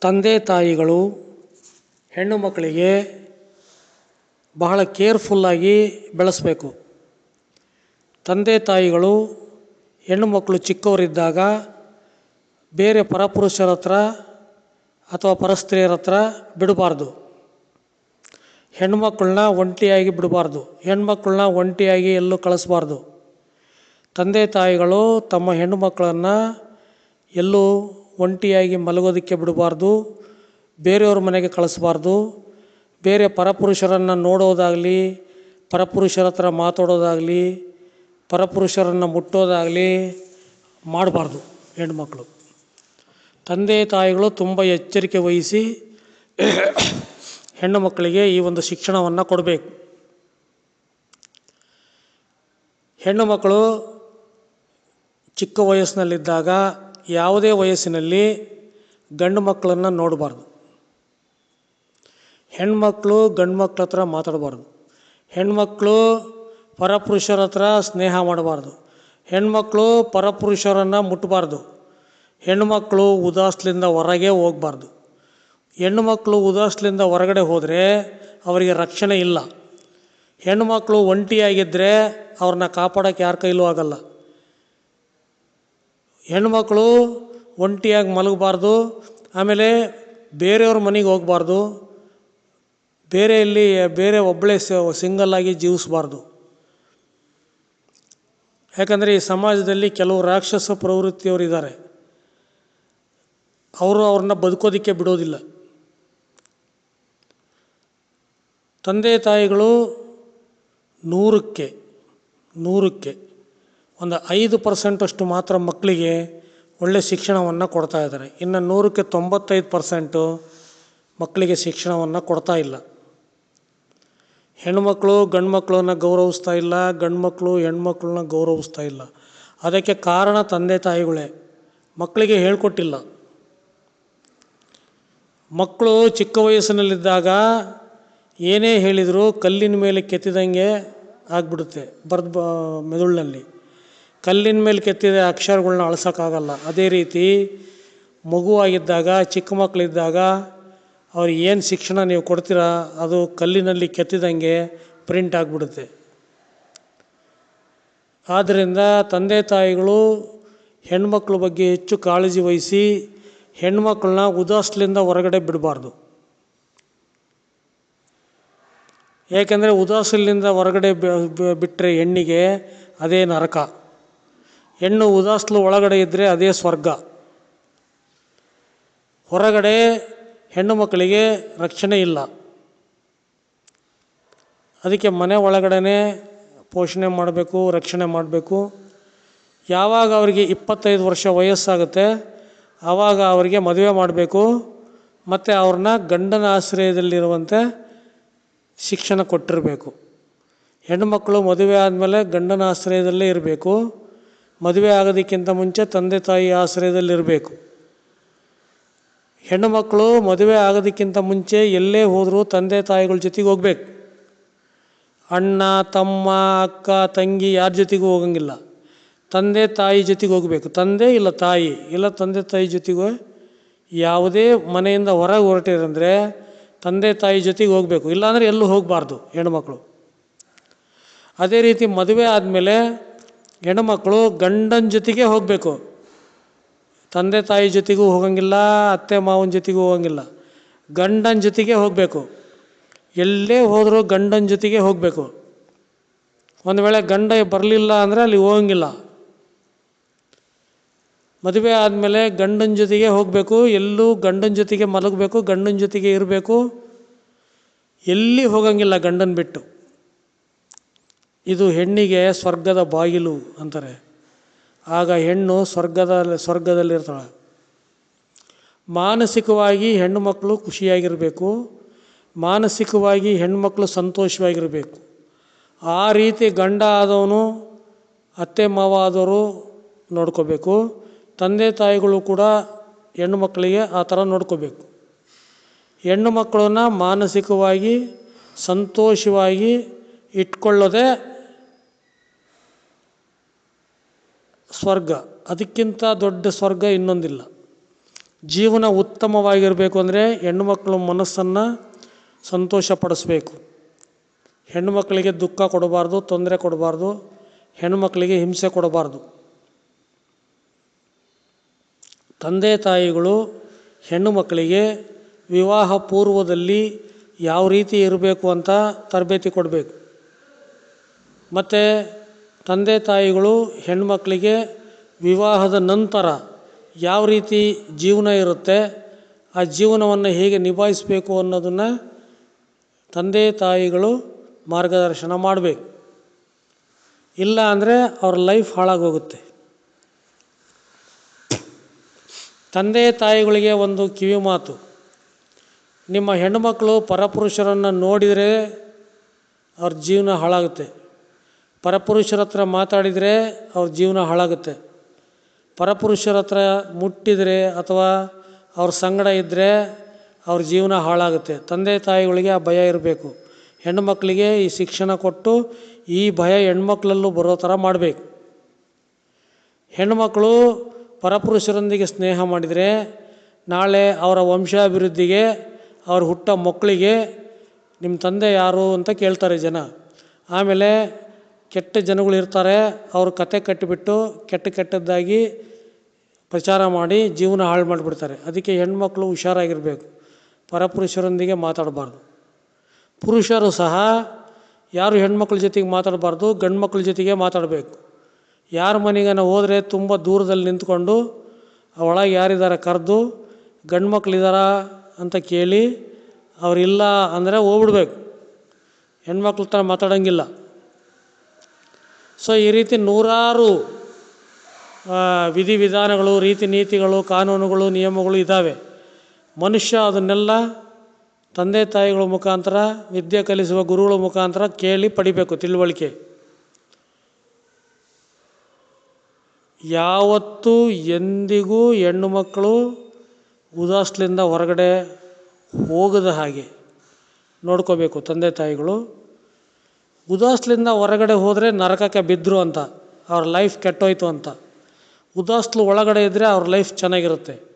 ತಂದೆ ತಾಯಿಗಳು, ಹೆಣ್ಣು ಮಕ್ಕಳಿಗೆ ಬಹಳ ಕೇರ್ಫುಲ್ಲಾಗಿ ಬೆಳೆಸಬೇಕು. ತಂದೆ ತಾಯಿಗಳು, ಹೆಣ್ಣು ಮಕ್ಕಳು ಚಿಕ್ಕವರಿದ್ದಾಗ ಬೇರೆ ಪರಪುರುಷರ ಹತ್ರ ಅಥವಾ ಪರಸ್ತ್ರೀಯರ ಹತ್ರ ಬಿಡಬಾರ್ದು. ಹೆಣ್ಮಕ್ಳನ್ನ ಒಂಟಿಯಾಗಿ ಬಿಡಬಾರ್ದು. ಹೆಣ್ಮಕ್ಳನ್ನ ಒಂಟಿಯಾಗಿ ಎಲ್ಲೂ ಕಳಿಸ್ಬಾರ್ದು. ತಂದೆ ತಾಯಿಗಳು ತಮ್ಮ ಹೆಣ್ಣು ಮಕ್ಕಳನ್ನು ಎಲ್ಲೂ ಒಂಟಿಯಾಗಿ ಮಲಗೋದಕ್ಕೆ ಬಿಡಬಾರ್ದು, ಬೇರೆಯವ್ರ ಮನೆಗೆ ಕಳಿಸ್ಬಾರ್ದು, ಬೇರೆ ಪರಪುರುಷರನ್ನು ನೋಡೋದಾಗಲಿ, ಪರಪುರುಷರ ಹತ್ರ ಮಾತಾಡೋದಾಗಲಿ, ಪರಪುರುಷರನ್ನು ಮುಟ್ಟೋದಾಗಲಿ ಮಾಡಬಾರ್ದು ಹೆಣ್ಮಕ್ಳು. ತಂದೆ ತಾಯಿಗಳು ತುಂಬ ಎಚ್ಚರಿಕೆ ವಹಿಸಿ ಹೆಣ್ಣು ಮಕ್ಕಳಿಗೆ ಈ ಒಂದು ಶಿಕ್ಷಣವನ್ನು ಕೊಡಬೇಕು. ಹೆಣ್ಣು ಮಕ್ಕಳು ಚಿಕ್ಕ ವಯಸ್ಸಿನಲ್ಲಿದ್ದಾಗ ಯಾವುದೇ ವಯಸ್ಸಿನಲ್ಲಿ ಗಂಡು ಮಕ್ಕಳನ್ನು ನೋಡಬಾರ್ದು. ಹೆಣ್ಮಕ್ಳು ಗಂಡು ಮಕ್ಳ ಹತ್ರ ಮಾತಾಡಬಾರ್ದು. ಹೆಣ್ಮಕ್ಳು ಪರಪುರುಷರ ಹತ್ರ ಸ್ನೇಹ ಮಾಡಬಾರ್ದು. ಹೆಣ್ಮಕ್ಳು ಪರಪುರುಷರನ್ನು ಮುಟ್ಟಬಾರ್ದು ಹೆಣ್ಮಕ್ಳು ಉದಾಸ್ಲಿಂದ ಹೊರಗೆ ಹೋಗಬಾರ್ದು. ಹೆಣ್ಣುಮಕ್ಕಳು ಉದಾಸ್ಲಿಂದ ಹೊರಗಡೆ ಹೋದರೆ ಅವರಿಗೆ ರಕ್ಷಣೆ ಇಲ್ಲ. ಹೆಣ್ಣುಮಕ್ಕಳು ಒಂಟಿಯಾಗಿದ್ದರೆ ಅವ್ರನ್ನ ಕಾಪಾಡೋಕ್ಕೆ ಯಾರ ಕೈಲೂ ಆಗಲ್ಲ. ಹೆಣ್ಮಕ್ಳು ಒಂಟಿಯಾಗಿ ಮಲಗಬಾರ್ದು, ಆಮೇಲೆ ಬೇರೆಯವ್ರ ಮನೆಗೆ ಹೋಗಬಾರ್ದು, ಬೇರೆ ಇಲ್ಲಿ ಬೇರೆ ಒಬ್ಬಳೇ ಸಿಂಗಲ್ಲಾಗಿ ಜೀವಿಸಬಾರ್ದು. ಯಾಕಂದರೆ ಈ ಸಮಾಜದಲ್ಲಿ ಕೆಲವು ರಾಕ್ಷಸ ಪ್ರವೃತ್ತಿಯವರು ಇದ್ದಾರೆ. ಅವರು ಅವ್ರನ್ನ ಬದುಕೋದಕ್ಕೆ ಬಿಡೋದಿಲ್ಲ. ತಂದೆ ತಾಯಿಗಳು ನೂರಕ್ಕೆ ನೂರಕ್ಕೆ. ಒಂದು ಐದು ಪರ್ಸೆಂಟಷ್ಟು ಮಾತ್ರ ಮಕ್ಕಳಿಗೆ ಒಳ್ಳೆಯ ಶಿಕ್ಷಣವನ್ನು ಕೊಡ್ತಾ ಇದ್ದಾರೆ. ಇನ್ನು ನೂರಕ್ಕೆ ತೊಂಬತ್ತೈದು ಪರ್ಸೆಂಟು ಮಕ್ಕಳಿಗೆ ಶಿಕ್ಷಣವನ್ನು ಕೊಡ್ತಾ ಇಲ್ಲ. ಹೆಣ್ಮಕ್ಳು ಗಂಡು ಮಕ್ಕಳನ್ನ ಗೌರವಿಸ್ತಾ ಇಲ್ಲ ಗಂಡು ಮಕ್ಕಳು ಹೆಣ್ಮಕ್ಳನ್ನ ಗೌರವಿಸ್ತಾ ಇಲ್ಲ. ಅದಕ್ಕೆ ಕಾರಣ ತಂದೆ ತಾಯಿಗಳೇ, ಮಕ್ಕಳಿಗೆ ಹೇಳ್ಕೊಟ್ಟಿಲ್ಲ. ಮಕ್ಕಳು ಚಿಕ್ಕ ವಯಸ್ಸಿನಲ್ಲಿದ್ದಾಗ ಏನೇ ಹೇಳಿದರೂ ಕಲ್ಲಿನ ಮೇಲೆ ಕೆತ್ತಿದಂಗೆ ಆಗಿಬಿಡುತ್ತೆ, ಬರ್ದು ಮೆದುಳಿನಲ್ಲಿ. ಕಲ್ಲಿನ ಮೇಲೆ ಕೆತ್ತಿದ ಅಕ್ಷರಗಳ್ನ ಅಳ್ಸೋಕ್ಕಾಗಲ್ಲ. ಅದೇ ರೀತಿ ಮಗುವಾಗಿದ್ದಾಗ, ಚಿಕ್ಕ ಮಕ್ಕಳಿದ್ದಾಗ ಅವ್ರಿಗೆ ಏನು ಶಿಕ್ಷಣ ನೀವು ಕೊಡ್ತೀರಾ, ಅದು ಕಲ್ಲಿನಲ್ಲಿ ಕೆತ್ತಿದಂಗೆ ಪ್ರಿಂಟ್ ಆಗಿಬಿಡುತ್ತೆ. ಆದ್ದರಿಂದ ತಂದೆ ತಾಯಿಗಳು ಹೆಣ್ಮಕ್ಳ ಬಗ್ಗೆ ಹೆಚ್ಚು ಕಾಳಜಿ ವಹಿಸಿ ಹೆಣ್ಮಕ್ಳನ್ನ ಉದಾಸಲಿಂದ ಹೊರಗಡೆ ಬಿಡಬಾರ್ದು. ಏಕೆಂದರೆ ಉದಾಸಲಿಂದ ಹೊರಗಡೆ ಬಿಟ್ಟರೆ ಹೆಣ್ಣಿಗೆ ಅದೇ ನರಕ. ಹೆಣ್ಣು ಉದಾಸ್ಲು ಒಳಗಡೆ ಇದ್ದರೆ ಅದೇ ಸ್ವರ್ಗ. ಹೊರಗಡೆ ಹೆಣ್ಣು ಮಕ್ಕಳಿಗೆ ರಕ್ಷಣೆ ಇಲ್ಲ. ಅದಕ್ಕೆ ಮನೆ ಒಳಗಡೆ ಪೋಷಣೆ ಮಾಡಬೇಕು, ರಕ್ಷಣೆ ಮಾಡಬೇಕು. ಯಾವಾಗ ಅವರಿಗೆ ಇಪ್ಪತ್ತೈದು ವರ್ಷ ವಯಸ್ಸಾಗುತ್ತೆ ಆವಾಗ ಅವರಿಗೆ ಮದುವೆ ಮಾಡಬೇಕು. ಮತ್ತು ಅವ್ರನ್ನ ಗಂಡನ ಆಶ್ರಯದಲ್ಲಿರುವಂತೆ ಶಿಕ್ಷಣ ಕೊಟ್ಟಿರಬೇಕು. ಹೆಣ್ಣುಮಕ್ಕಳು ಮದುವೆ ಆದಮೇಲೆ ಗಂಡನ ಆಶ್ರಯದಲ್ಲೇ ಇರಬೇಕು. ಮದುವೆ ಆಗೋದಕ್ಕಿಂತ ಮುಂಚೆ ತಂದೆ ತಾಯಿ ಆಶ್ರಯದಲ್ಲಿರಬೇಕು. ಹೆಣ್ಣು ಮಕ್ಕಳು ಮದುವೆ ಆಗೋದಕ್ಕಿಂತ ಮುಂಚೆ ಎಲ್ಲೇ ಹೋದರೂ ತಂದೆ ತಾಯಿಗಳ ಜೊತೆಗೆ ಹೋಗ್ಬೇಕು. ಅಣ್ಣ, ತಮ್ಮ, ಅಕ್ಕ, ತಂಗಿ ಯಾರ ಜೊತೆಗೂ ಹೋಗಂಗಿಲ್ಲ. ತಂದೆ ತಾಯಿ ಜೊತೆಗೆ ಹೋಗಬೇಕು. ತಂದೆ ಇಲ್ಲ ತಾಯಿ, ಇಲ್ಲ ತಂದೆ ತಾಯಿ ಜೊತೆಗೂ ಯಾವುದೇ ಮನೆಯಿಂದ ಹೊರಗೆ ಹೊರಟಿರಂದರೆ ತಂದೆ ತಾಯಿ ಜೊತೆಗೆ ಹೋಗಬೇಕು. ಇಲ್ಲಾಂದರೆ ಎಲ್ಲೂ ಹೋಗಬಾರ್ದು ಹೆಣ್ಮಕ್ಳು ಅದೇ ರೀತಿ ಮದುವೆ ಆದಮೇಲೆ ಹೆಣ್ಮಕ್ಳು ಗಂಡನ ಜೊತೆಗೆ ಹೋಗಬೇಕು. ತಂದೆ ತಾಯಿ ಜೊತೆಗೂ ಹೋಗಂಗಿಲ್ಲ, ಅತ್ತೆ ಮಾವನ ಜೊತೆಗೂ ಹೋಗಂಗಿಲ್ಲ. ಗಂಡನ ಜೊತೆಗೆ ಹೋಗಬೇಕು. ಎಲ್ಲೇ ಹೋದರೂ ಗಂಡನ ಜೊತೆಗೆ ಹೋಗಬೇಕು. ಒಂದು ವೇಳೆ ಗಂಡ ಬರಲಿಲ್ಲ ಅಂದರೆ ಅಲ್ಲಿ ಹೋಗಂಗಿಲ್ಲ. ಮದುವೆ ಆದಮೇಲೆ ಗಂಡನ ಜೊತೆಗೆ ಹೋಗಬೇಕು, ಎಲ್ಲೂ ಗಂಡನ ಜೊತೆಗೆ ಮಲಗಬೇಕು, ಗಂಡನ ಜೊತೆಗೆ ಇರಬೇಕು. ಎಲ್ಲಿ ಹೋಗಂಗಿಲ್ಲ ಗಂಡನ ಬಿಟ್ಟು. ಇದು ಹೆಣ್ಣಿಗೆ ಸ್ವರ್ಗದ ಬಾಗಿಲು ಅಂತಾರೆ. ಆಗ ಹೆಣ್ಣು ಸ್ವರ್ಗದ ಸ್ವರ್ಗದಲ್ಲಿರ್ತಾಳೆ. ಮಾನಸಿಕವಾಗಿ ಹೆಣ್ಣು ಮಕ್ಕಳು ಖುಷಿಯಾಗಿರಬೇಕು. ಮಾನಸಿಕವಾಗಿ ಹೆಣ್ಮಕ್ಳು ಸಂತೋಷವಾಗಿರಬೇಕು. ಆ ರೀತಿ ಗಂಡ ಆದವನು, ಅತ್ತೆ ಮಾವ ಆದವರು ನೋಡ್ಕೋಬೇಕು. ತಂದೆ ತಾಯಿಗಳು ಕೂಡ ಹೆಣ್ಣು ಮಕ್ಕಳಿಗೆ ಆ ಥರ ನೋಡ್ಕೋಬೇಕು. ಹೆಣ್ಣು ಮಕ್ಕಳನ್ನ ಮಾನಸಿಕವಾಗಿ ಸಂತೋಷವಾಗಿ ಇಟ್ಕೊಳ್ಳೋದೇ ಸ್ವರ್ಗ. ಅದಕ್ಕಿಂತ ದೊಡ್ಡ ಸ್ವರ್ಗ ಇನ್ನೊಂದಿಲ್ಲ. ಜೀವನ ಉತ್ತಮವಾಗಿರಬೇಕು ಅಂದರೆ ಹೆಣ್ಣುಮಕ್ಕಳ ಮನಸ್ಸನ್ನು ಸಂತೋಷಪಡಿಸ್ಬೇಕು. ಹೆಣ್ಣುಮಕ್ಕಳಿಗೆ ದುಃಖ ಕೊಡಬಾರ್ದು, ತೊಂದರೆ ಕೊಡಬಾರ್ದು ಹೆಣ್ಣುಮಕ್ಕಳಿಗೆ ಹಿಂಸೆ ಕೊಡಬಾರ್ದು. ತಂದೆ ತಾಯಿಗಳು ಹೆಣ್ಣು ಮಕ್ಕಳಿಗೆ ವಿವಾಹ ಪೂರ್ವದಲ್ಲಿ ಯಾವ ರೀತಿ ಇರಬೇಕು ಅಂತ ತರಬೇತಿ ಕೊಡಬೇಕು. ಮತ್ತು ತಂದೆ ತಾಯಿಗಳು ಹೆಣ್ಮಕ್ಕಳಿಗೆ ವಿವಾಹದ ನಂತರ ಯಾವ ರೀತಿ ಜೀವನ ಇರುತ್ತೆ, ಆ ಜೀವನವನ್ನು ಹೇಗೆ ನಿಭಾಯಿಸಬೇಕು ಅನ್ನೋದನ್ನು ತಂದೆ ತಾಯಿಗಳು ಮಾರ್ಗದರ್ಶನ ಮಾಡಬೇಕು. ಇಲ್ಲ ಅಂದರೆ ಅವ್ರ ಲೈಫ್ ಹಾಳಾಗೋಗುತ್ತೆ. ತಂದೆ ತಾಯಿಗಳಿಗೆ ಒಂದು ಕಿವಿ ಮಾತು. ನಿಮ್ಮ ಹೆಣ್ಣುಮಕ್ಕಳು ಪರಪುರುಷರನ್ನು ನೋಡಿದರೆ ಅವ್ರ ಜೀವನ ಹಾಳಾಗುತ್ತೆ. ಪರಪುರುಷರ ಹತ್ರ ಮಾತಾಡಿದರೆ ಅವ್ರ ಜೀವನ ಹಾಳಾಗುತ್ತೆ. ಪರಪುರುಷರ ಹತ್ರ ಮುಟ್ಟಿದರೆ ಅಥವಾ ಅವ್ರ ಸಂಗಡ ಇದ್ದರೆ ಅವ್ರ ಜೀವನ ಹಾಳಾಗುತ್ತೆ. ತಂದೆ ತಾಯಿಗಳಿಗೆ ಆ ಭಯ ಇರಬೇಕು. ಹೆಣ್ಣುಮಕ್ಕಳಿಗೆ ಈ ಶಿಕ್ಷಣ ಕೊಟ್ಟು ಈ ಭಯ ಹೆಣ್ಮಕ್ಳಲ್ಲೂ ಬರೋ ಥರ ಮಾಡಬೇಕು. ಹೆಣ್ಣುಮಕ್ಕಳು ಪರಪುರುಷರೊಂದಿಗೆ ಸ್ನೇಹ ಮಾಡಿದರೆ ನಾಳೆ ಅವರ ವಂಶಾಭಿವೃದ್ಧಿಗೆ, ಅವ್ರ ಹುಟ್ಟ ಮಕ್ಕಳಿಗೆ ನಿಮ್ಮ ತಂದೆ ಯಾರು? ಅಂತ ಕೇಳ್ತಾರೆ ಜನ. ಆಮೇಲೆ ಕೆಟ್ಟ ಜನಗಳು ಇರ್ತಾರೆ, ಅವ್ರ ಕತೆ ಕಟ್ಟಿಬಿಟ್ಟು ಕೆಟ್ಟ ಕೆಟ್ಟದ್ದಾಗಿ ಪ್ರಚಾರ ಮಾಡಿ ಜೀವನ ಹಾಳು ಮಾಡಿಬಿಡ್ತಾರೆ. ಅದಕ್ಕೆ ಹೆಣ್ಮಕ್ಳು ಹುಷಾರಾಗಿರಬೇಕು. ಪರಪುರುಷರೊಂದಿಗೆ ಮಾತಾಡಬಾರ್ದು. ಪುರುಷರು ಸಹ ಯಾರು ಹೆಣ್ಮಕ್ಳ ಜೊತೆಗೆ ಮಾತಾಡಬಾರ್ದು ಗಂಡು ಮಕ್ಳ ಜೊತೆಗೆ ಮಾತಾಡಬೇಕು. ಯಾರ ಮನೆಗನ ಹೋದರೆ ತುಂಬ ದೂರದಲ್ಲಿ ನಿಂತ್ಕೊಂಡು ಒಳಗೆ ಯಾರಿದ್ದಾರೆ ಕರೆದು ಗಂಡು ಅಂತ ಕೇಳಿ ಅವರಿಲ್ಲ ಅಂದರೆ ಹೋಗ್ಬಿಡ್ಬೇಕು. ಹೆಣ್ಮಕ್ಳ ಹತ್ರ ಮಾತಾಡೋಂಗಿಲ್ಲ. ಸೊ ಈ ರೀತಿ ನೂರಾರು ವಿಧಿವಿಧಾನಗಳು, ರೀತಿ ನೀತಿಗಳು, ಕಾನೂನುಗಳು, ನಿಯಮಗಳು ಇದ್ದಾವೆ. ಮನುಷ್ಯ ಅದನ್ನೆಲ್ಲ ತಂದೆ ತಾಯಿಗಳ ಮುಖಾಂತರ, ವಿದ್ಯೆ ಕಲಿಸುವ ಗುರುಗಳ ಮುಖಾಂತರ ಕೇಳಿ ಪಡಿಬೇಕು, ತಿಳುವಳಿಕೆ. ಯಾವತ್ತೂ ಎಂದಿಗೂ ಹೆಣ್ಣು ಮಕ್ಕಳು ಉದಾಸ್ಲಿಂದ ಹೊರಗಡೆ ಹೋಗದ ಹಾಗೆ ನೋಡ್ಕೋಬೇಕು ತಂದೆ ತಾಯಿಗಳು. ಉದಾಸ್ಲಿಂದ ಹೊರಗಡೆ ಹೋದರೆ ನರಕಕ್ಕೆ ಬಿದ್ದರು ಅಂತ, ಅವ್ರ ಲೈಫ್ ಕೆಟ್ಟೋಯ್ತು ಅಂತ. ಉದಾಸ್ಲು ಒಳಗಡೆ ಇದ್ದರೆ ಅವ್ರ ಲೈಫ್ ಚೆನ್ನಾಗಿರುತ್ತೆ.